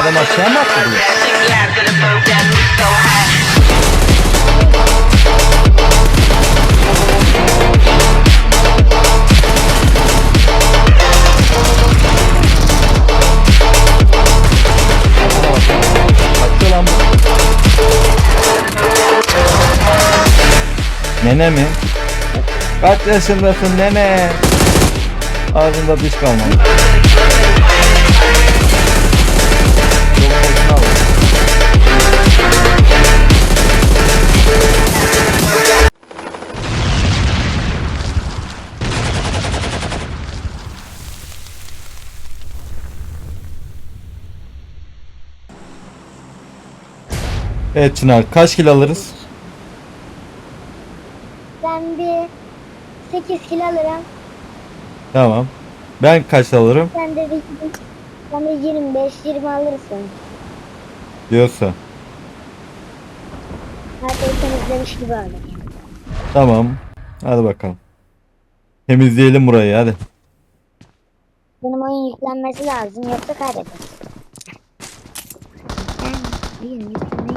Adam aşağı mı atladı? Kaçtı lan bu. Nene mi? Kaç yaşındasın nene? Ağzında diş kalmadı. Evet Çınar kaç kilo alırız? Ben bir 8 kilo alırım. Tamam. Ben kaç alırım Sen de bir sen de 25-20 alırsın. diyorsa. Şeyi temizlemiş gibi alır. Tamam. Hadi bakalım. Temizleyelim burayı hadi. Benim oyun yüklenmesi lazım yoksa kaybederiz. Ben oyun yüklemeyi...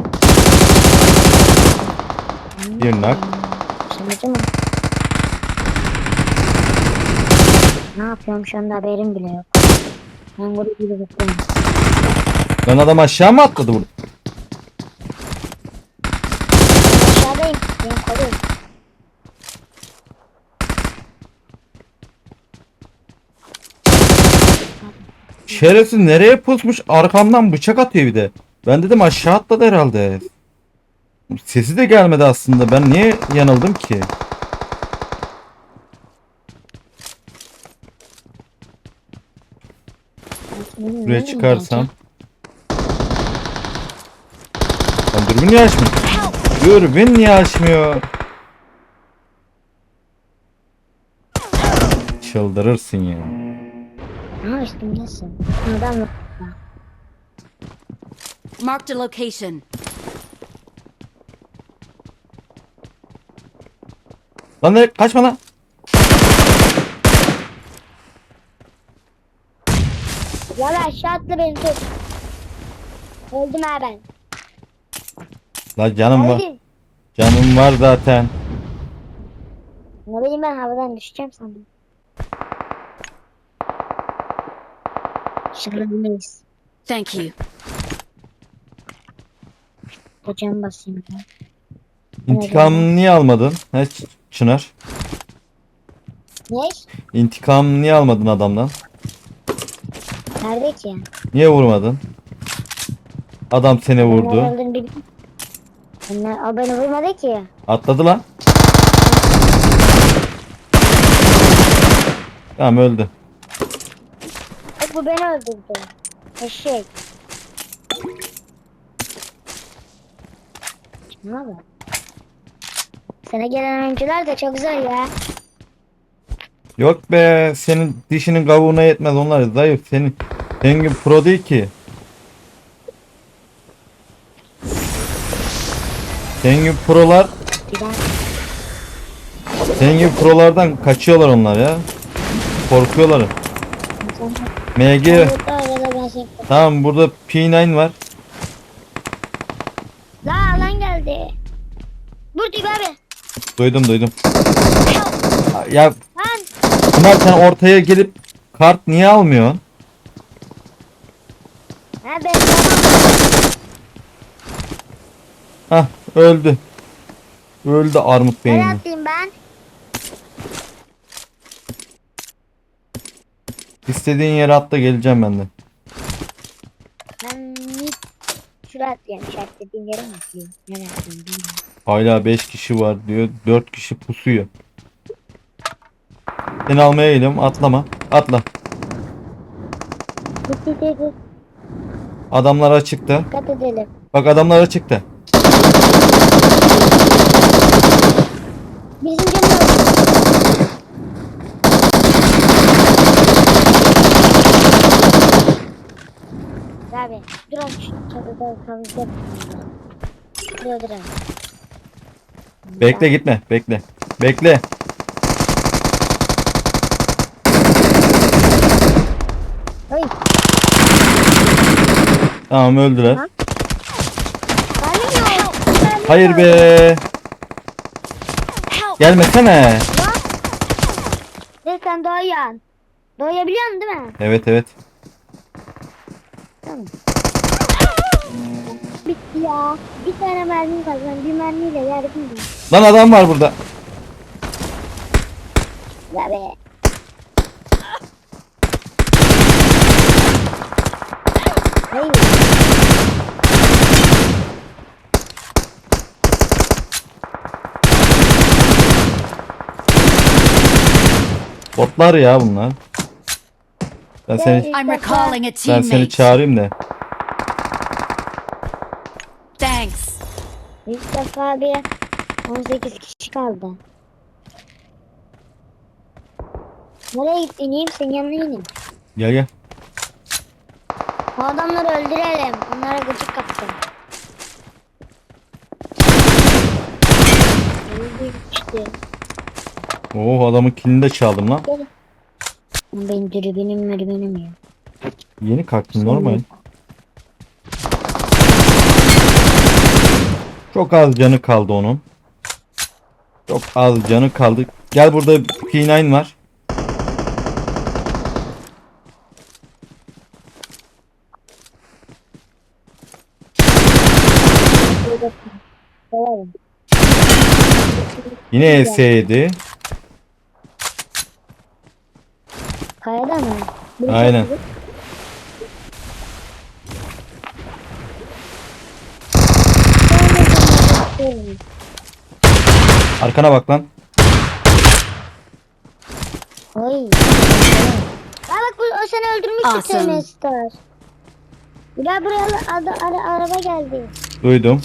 Bir nak. Şimdi mi? Ne yapıyorum şu anda haberim bile yok. Ben burada gibi bakıyorum. Lan adam aşağı mı atladı burada? Aşağıdayım. Beni koruyor. Şerefsiz nereye pusmuş? Arkamdan bıçak atıyor bir de. Ben dedim aşağı atladı herhalde. Sesi de gelmedi aslında. Ben niye yanıldım ki? Buraya çıkarsam. Lan dürbün niye açmıyor? Dürbün niye açmıyor? Çıldırırsın ya. Üstümdesin. Adam. Marked a location. Lan ne? Kaçma lan. Yala aşağı atla beni tut. Öldüm ha ben. Lan canım var. Öldüm. Canım var zaten. Ne bileyim ben havadan düşeceğim sandım. Şırındayız. Thank you. Hocam basayım ben. İntikamını niye almadın? He Ç- Çınar. Ne? İntikamını niye almadın adamdan? Nerede ki? Niye vurmadın? Adam seni vurdu. öldüm bir... Onlar, o beni vurmadı ki. Atladı lan. Tamam öldü. Bak bu beni öldürdü. Eşek. Ne oldu? Sana gelen oyuncular da çok zor ya. Yok be senin dişinin kavuğuna yetmez onlar zayıf. Senin senin gibi pro değil ki. Senin gibi prolar senin gibi prolardan kaçıyorlar onlar ya. Korkuyorlar. MG şey... tamam burada P9 var. La alan geldi. Buradayım abi. Duydum duydum. Ya Lan. Pınar sen ortaya gelip kart niye almıyorsun? Ha ben tamam. Hah öldü. Öldü armut beyni. atlayayım ben? İstediğin yere atla geleceğim ben de. Ben hiç şuraya atlayayım. İşaretlediğim yere mi atlayayım? Nereye atlayayım bilmiyorum. Hala 5 kişi var diyor. 4 kişi pusuyor. Seni almaya geliyorum. Atlama. Atla. Adamlar açıkta. Dikkat edelim. Bak adamlar açıkta. Bizim canımız. Abi dur abi şu çatıda kalacak. Dur dur abi. Bekle gitme. Bekle. Bekle. Oy. Tamam öldüler. Ha? Hayır be. Gelmesene. Sen doyan. Doyabiliyorsun değil mi? Evet evet. Tamam. Bitti ya. Bir tane mermim kaldı. Ben bir mermiyle yerdim mi? Lan adam var burada. Ya be. Hayır. Botlar ya bunlar. Ben seni I'm recalling a ben seni teammate. çağırayım da. Thanks. Defa bir 18 kişi kaldı. Nereye gittin? İneyim senin yanına ineyim. Gel gel. Bu adamları öldürelim. Onlara gıcık kaptım. Öldü işte. Oo adamın kilini de çaldım lan. Gel. Benim dürbünüm mürbünüm ya. Yeni kalktım normal. Çok az canı kaldı onun. Çok az canı kaldı. Gel burada P9 var. Yine ES7. Kayada mı? Bir Aynen. Arkana bak lan. Oy. Aa bak bu, o seni öldürmüştü Awesome. awesome. Star. Buraya ada, ara, araba geldi. Duydum.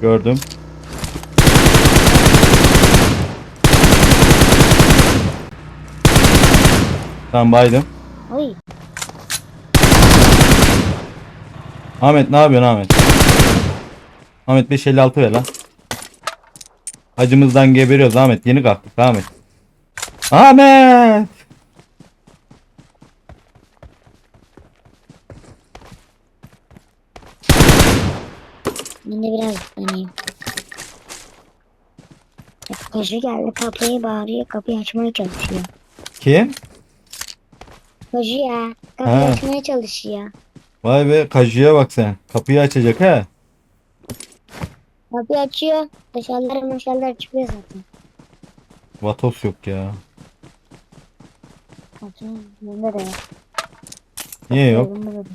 Gördüm. Tamam baydım. Oy. Ahmet ne yapıyorsun Ahmet? Ahmet 556 ver lan. Acımızdan geberiyoruz Ahmet. Yeni kalktık Ahmet. Ahmet! Ben de biraz deneyeyim. Hep Koşu geldi kapıyı bağırıyor kapıyı açmaya çalışıyor. Kim? Koşu ya kapıyı Ha. açmaya çalışıyor. Vay be kajıya bak sen. Kapıyı açacak ha. Kapıyı açıyor dışarılara maşallah çıkıyor zaten. Vatos yok ya. Bende de yok. Niye yok? Bende de yok.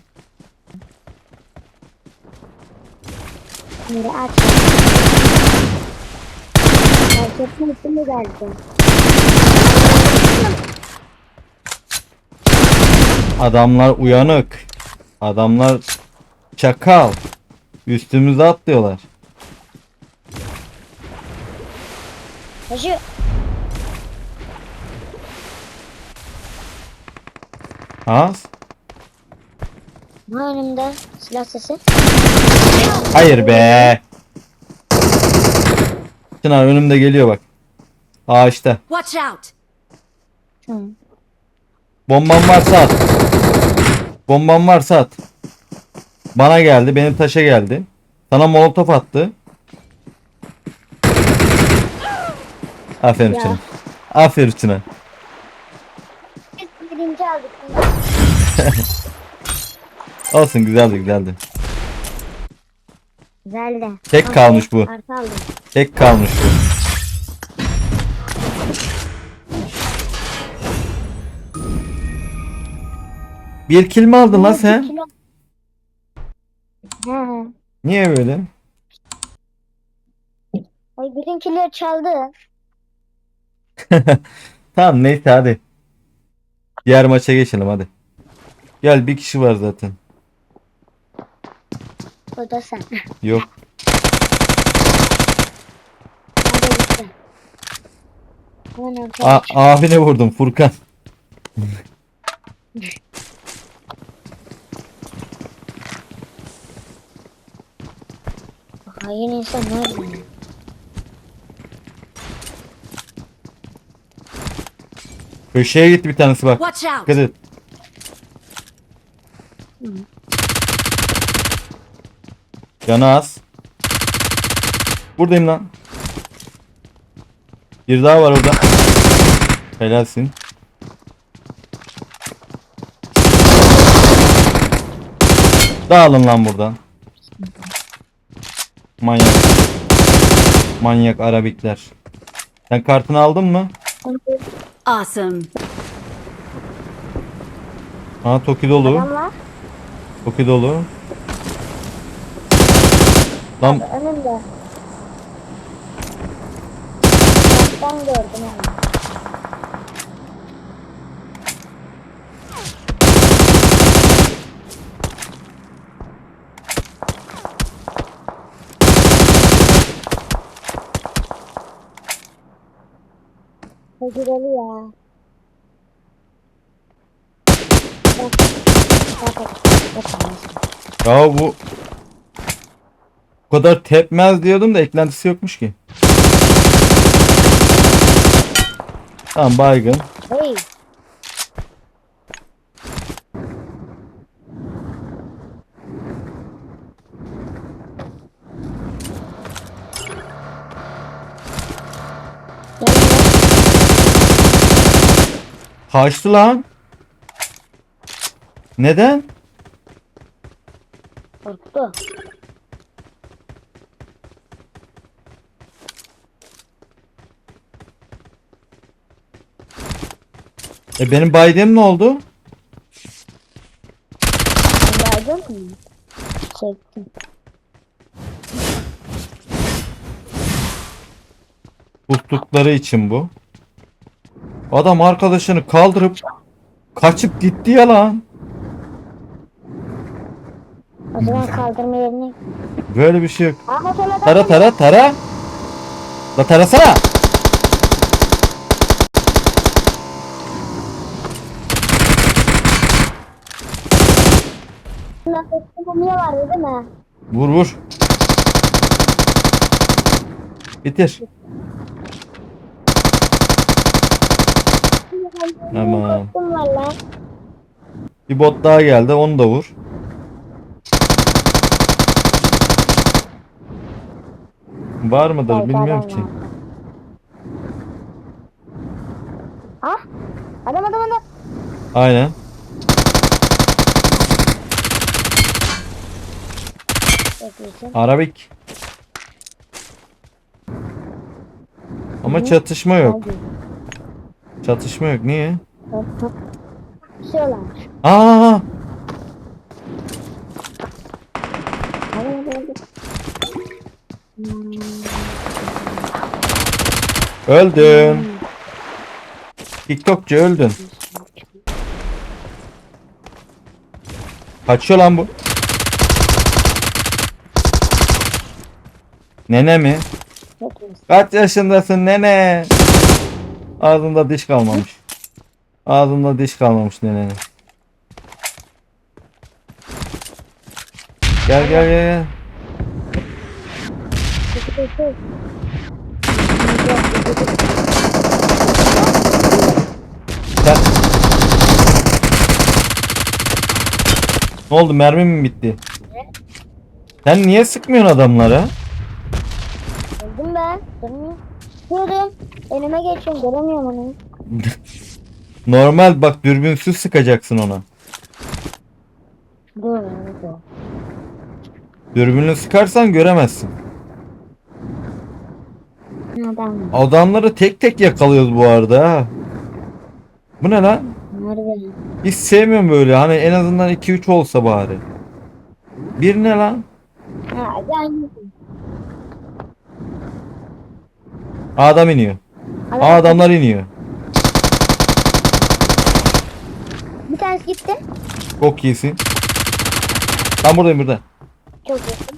Şimdi aç. Fark etmezsin mi geldi? Adamlar uyanık. Adamlar çakal. Üstümüze atlıyorlar. Koşu. Ha? Ne önümde? Silah sesi. Hayır be. Çınar önümde geliyor bak. Ağaçta. Watch out! Hı. Bomban varsa at. Bomban varsa at. Bana geldi. Benim taşa geldi. Sana molotof attı. Aferin Ya. Çınar. Aferin. Biz birinci aldık. Olsun güzeldi güzeldi. Güzeldi. Tek kalmış bu. Tek kalmış bu. Bir kill mi aldın lan sen? He. Niye böyle? Ay kilo çaldı. Tamam neyse hadi. Diğer maça geçelim hadi. Gel bir kişi var zaten. O da sen. Yok. Gitti. Ortaya A abine vurdum Furkan. Hain insan nerede? Köşeye gitti bir tanesi bak. Watch out! Dikkat et. Canı az. Buradayım lan. Bir daha var orada. Helalsin. Dağılın lan buradan. Manyak. Manyak Arabikler. Sen kartını aldın mı? Awesome. Ha Toki dolu. Adam var. Toki dolu. Lan Önümde. Ben gördüm onu. Tecrübeli ya. Ya bu bu kadar tepmez diyordum da eklentisi yokmuş ki. Tamam baygın. Hey. Kaçtı lan. Neden? Korktu. E benim baydem ne oldu? Anladın mı? Çektim. Tuttukları için bu. Adam arkadaşını kaldırıp kaçıp gitti ya lan. O zaman kaldırma yerine. Böyle bir şey yok. Ahmet öyle Tara tara tara. La tarasana. Niye vardı değil mi? Vur vur. Bitir. Tamam. Bir bot daha geldi onu da vur. Var mıdır bilmiyorum ki. Ah! Adam adam adam. Aynen. Arabik. Ama çatışma yok. Hadi. Çatışma yok. Niye? Aa! Hmm, Öldün. TikTokçu öldün. Kaçıyor lan bu. Nene mi? Kaç yaşındasın nene? Ağzında diş kalmamış. Ağzında diş kalmamış nenenin. Gel gel gel. gel. Ne oldu mermi mi bitti? Sen niye sıkmıyorsun adamlara? Öldüm ben. Durmuyor. Önüme geçiyorum. Göremiyorum onu. Normal bak dürbünsüz sıkacaksın ona. Dur. Dur. Dürbünle sıkarsan göremezsin. Adam. Adamları tek tek yakalıyoruz bu arada ha. Bu ne lan? Nerede? Hiç sevmiyorum böyle. Hani en azından 2-3 olsa bari. Bir ne lan? Ha, yani. Adam iniyor. Aa, adamlar iniyor. Bir tanesi gitti. Çok iyisin. Ben buradayım burada. Çok iyisin.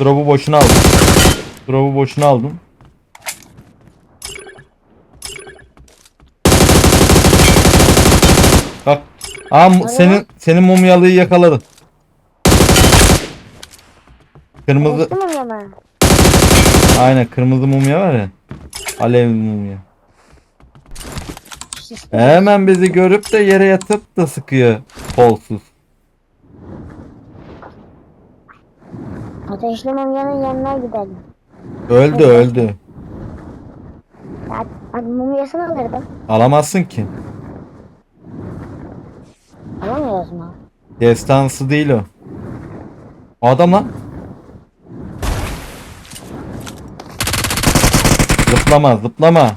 Drop'u boşuna aldım. Drop'u boşuna aldım. Bak. Aa, senin senin mumyalıyı yakaladı. Kırmızı yana? Aynen kırmızı mumya var ya. Alevli mumya. Hemen bizi görüp de yere yatıp da sıkıyor kolsuz. Ateşli mumyanın yanına gidelim. Öldü öldü. Ya, mumyasını alırdım. Alamazsın ki. Alamıyoruz mu? Destansı değil o. O adam lan. Zıplama zıplama.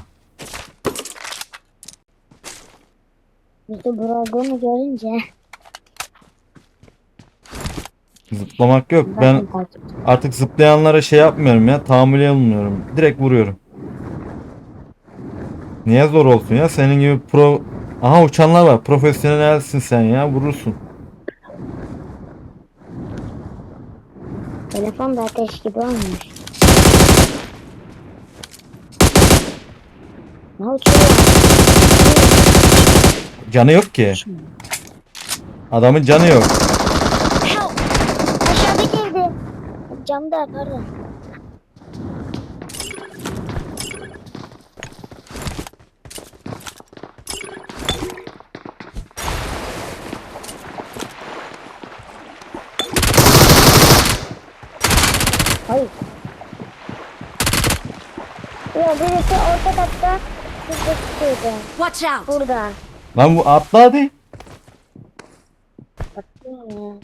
Biz de Brogon'u görünce Zıplamak yok. Ben artık zıplayanlara şey yapmıyorum ya. Tahammül almıyorum. Direkt vuruyorum. Niye zor olsun ya? Senin gibi pro... Aha uçanlar var. Profesyonelsin sen ya. Vurursun. Telefon da ateş gibi olmuş. Canı yok ki. Adamın canı yok. Help! Aşağıdaki evde. Camda pardon. Hayır. Ya birisi orta katta, Watch out! Burada. Lan bu atla hadi. Ya.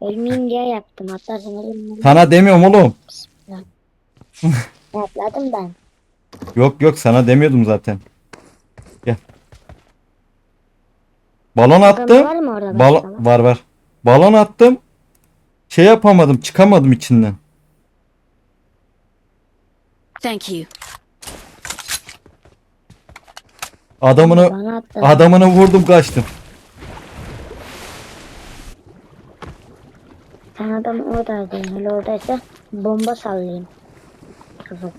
Ölmeyeyim diye yaptım. Atlarsın elimden. Sana demiyorum oğlum. Atladım ben. Yok yok sana demiyordum zaten. Gel. Balon attım. var mı orada? Balon var var. Balon attım. Şey yapamadım, çıkamadım içinden. Thank you. Bana Adamını adamını vurdum kaçtım. Sen adam oradaydı. Hele oradaysa bomba sallayayım. Kafasına.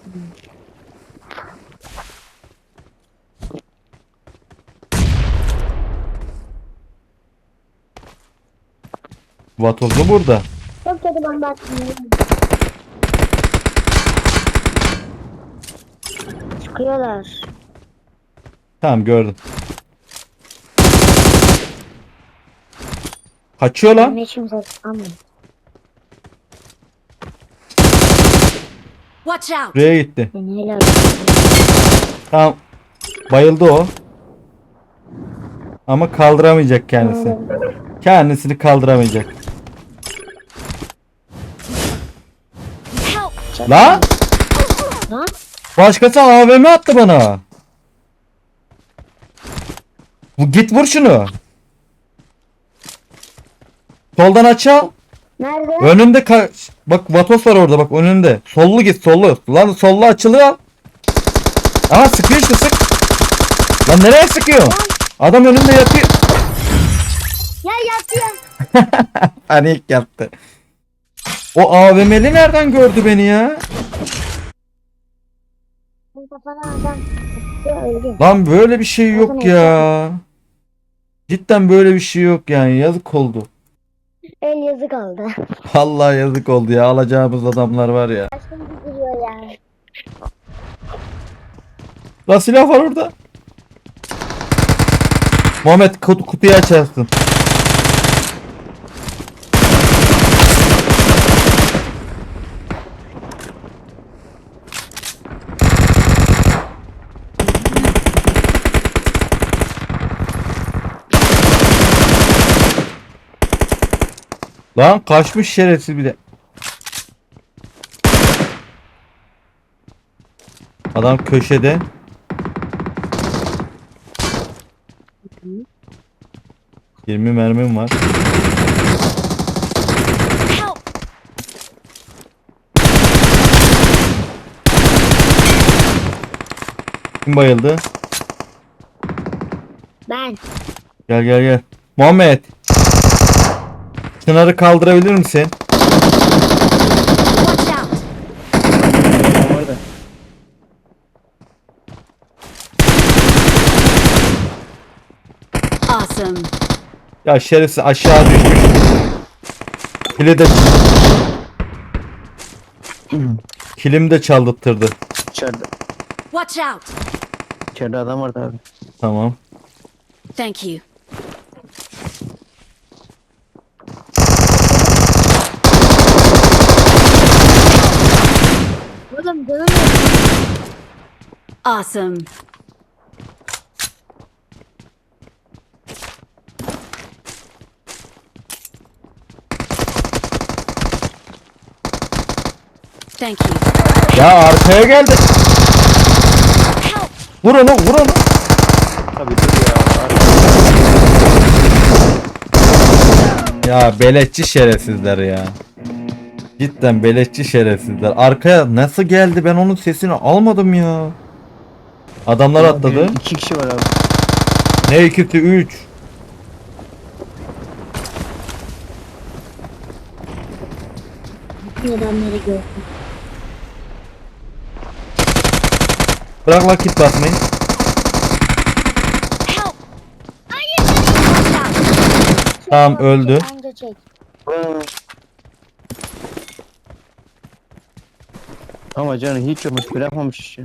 Vatozlu burada. Çok kötü bomba attım. Çıkıyorlar. Tamam gördüm. Kaçıyor lan. Ne için saklanmıyor. Watch out! Buraya gitti. Beni hele Tamam. Bayıldı o. Ama kaldıramayacak kendisi. Kendisini kaldıramayacak. Help! Lan! Lan Başkası AVM attı bana. Git vur şunu. Soldan açal. nerede? Önünde ka- bak Vatos var orada bak önünde. Sollu git sollu. Lan sollu açılı al. Aa sıkıyor işte sık. Lan nereye sıkıyor? Adam önünde yatıyor. Ya yatıyor. Panik yaptı. O AVM'li nereden gördü beni ya? Lan böyle bir şey yok ya. Cidden böyle bir şey yok yani yazık oldu. El yazık oldu. Vallahi yazık oldu ya alacağımız adamlar var ya. Aşkım gidiyor. Lan silah var orada. Muhammed kut- kutuyu açarsın. Lan kaçmış şerefsiz bir de. Adam köşede. Yirmi mermim var. Kim bayıldı? Ben. Gel gel gel. Muhammed. Çınarı kaldırabilir misin? Out! Awesome. Ya şerefsiz aşağı düşmüş. Kili de Kilim de çaldırttırdı. İçeride, Watch out! içeride adam vardı abi. Tamam. Thank you. Canım yok. Awesome. Thank you. Ya arkaya geldi. Help! Vur onu vur onu. Tabii dur ya. Ya beleşçi şerefsizler ya. Cidden beleşçi şerefsizler. Arkaya nasıl geldi ben onun sesini almadım ya. Adamlar atladı. İki kişi var abi. Ne ikisi 3. Bütün adamları gördüm. Bırak lan kit basmayı. Help! Tamam, öldü. Anca çek. Ama canı hiç yokmuş bırakmamış işte.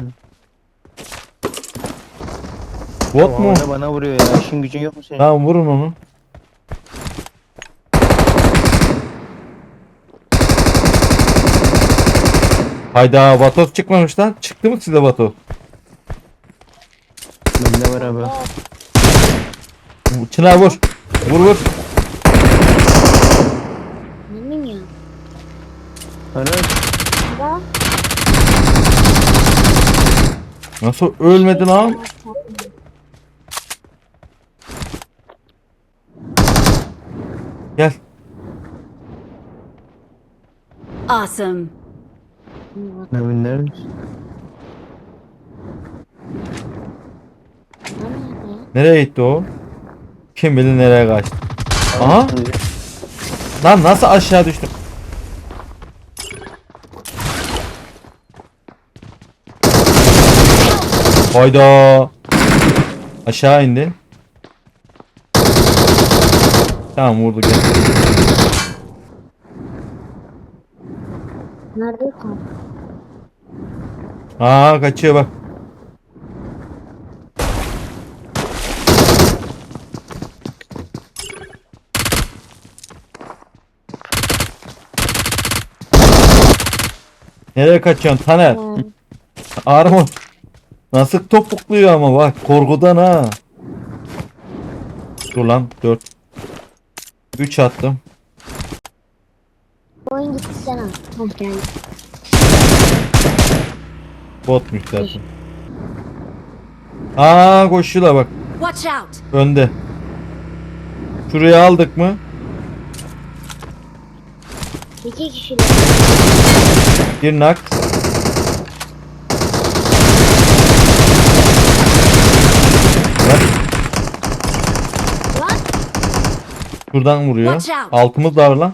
Bot mu? Hala bana vuruyor ya. İşin gücün yok mu senin? Tamam vurun onu. Hayda Vatos çıkmamış lan. Çıktı mı size Vatos? Bende var abi. Çınar vur. Vur vur. Yemin ya. Da. Nasıl ölmedi lan? Gel. Awesome. ne binler? Nereye gitti o? Kim bilir nereye kaçtı. Aha. Lan nasıl aşağı düştüm? Hayda. Aşağı indi. Tamam vurdu gel. Nerede kaldı? Aa kaçıyor bak. Nereye kaçıyorsun Taner? Ha. Armut. Nasıl topukluyor ama bak korkudan ha. Dur lan 4. 3 attım. Gitti sana. Hoş geldin. Botmuş zaten. Aa koşuyorlar bak Watch out! önde. Şurayı aldık mı? İki kişiler. Bir nak. Bak Lan. şuradan vuruyor. Altımız da var lan.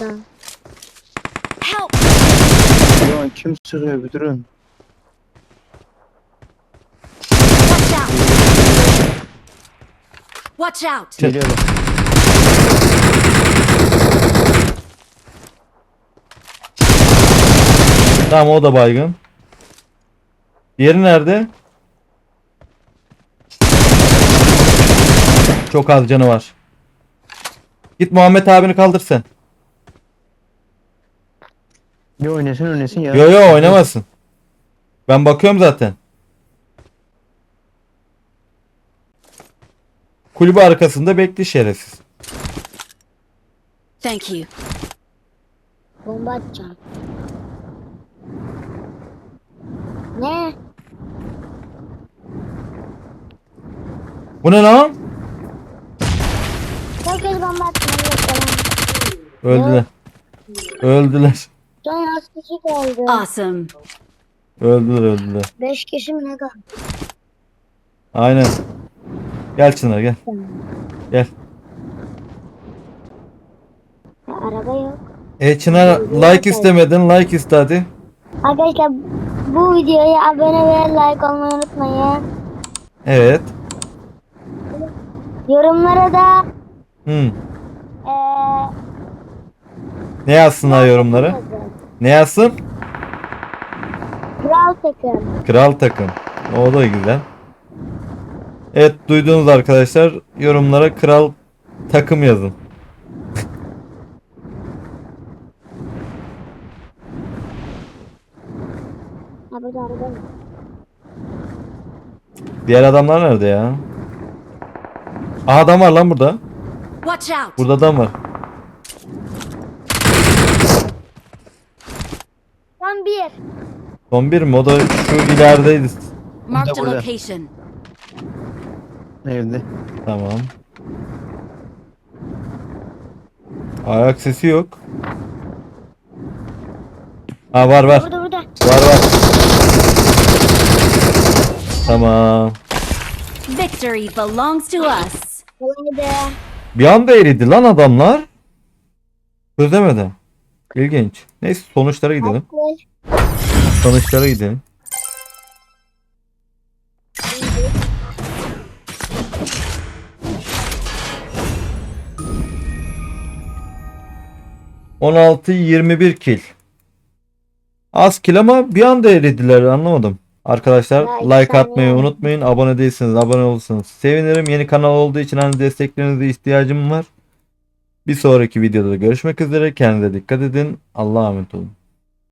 Buradan. Help! Ulan kim sıkıyor bir durun. Watch out! Watch out! Geliyor bak. Tamam o da baygın. Diğeri nerede? Çok az canı var. Git Muhammed abini kaldır sen. Ya oynasın oynasın ya. Yo yo oynamasın. Ben bakıyorum zaten. Kulübü arkasında bekli şerefsiz. Thank you. Bomba atacağım. Ne? Bu ne lan? Herkes bomba attı. Öldüler. Öldüler. Son az kişi kaldı. Awesome. Öldüler öldüler. Beş kişi mi ne kaldı? Aynen. Gel Çınar gel. Gel. Ya, araba yok. E Çınar like istemedin like iste hadi. Arkadaşlar bu videoya abone ve like olmayı unutmayın. Evet. Yorumlara da Hı. eee Ne yazsınlar yorumlara? Ne yazsın? Kral takım. Kral takım. O da güzel. Evet duyduğunuz arkadaşlar yorumlara kral takım yazın. Diğer adamlar nerede ya? Aa adam var lan burada. Watch out. Burada adam var. Son bir. Son bir mi? O da şu ilerideydi. Burada, burada. location. Evde. Tamam. Ayak sesi yok. Ha var var. Burada burada. Var var. Tamam. Victory belongs to us. Kolaydı. Bir anda eridi lan adamlar. Çözemedim. İlginç. Neyse sonuçlara gidelim. Sonuçlara gidelim. ...16 21 kill. Az kill ama bir anda eridiler anlamadım. Arkadaşlar like saniye. atmayı unutmayın. Abone değilseniz abone olursanız sevinirim. Yeni kanal olduğu için hani desteklerinize ihtiyacım var. Bir sonraki videoda görüşmek üzere. Kendinize dikkat edin. Allah'a emanet olun.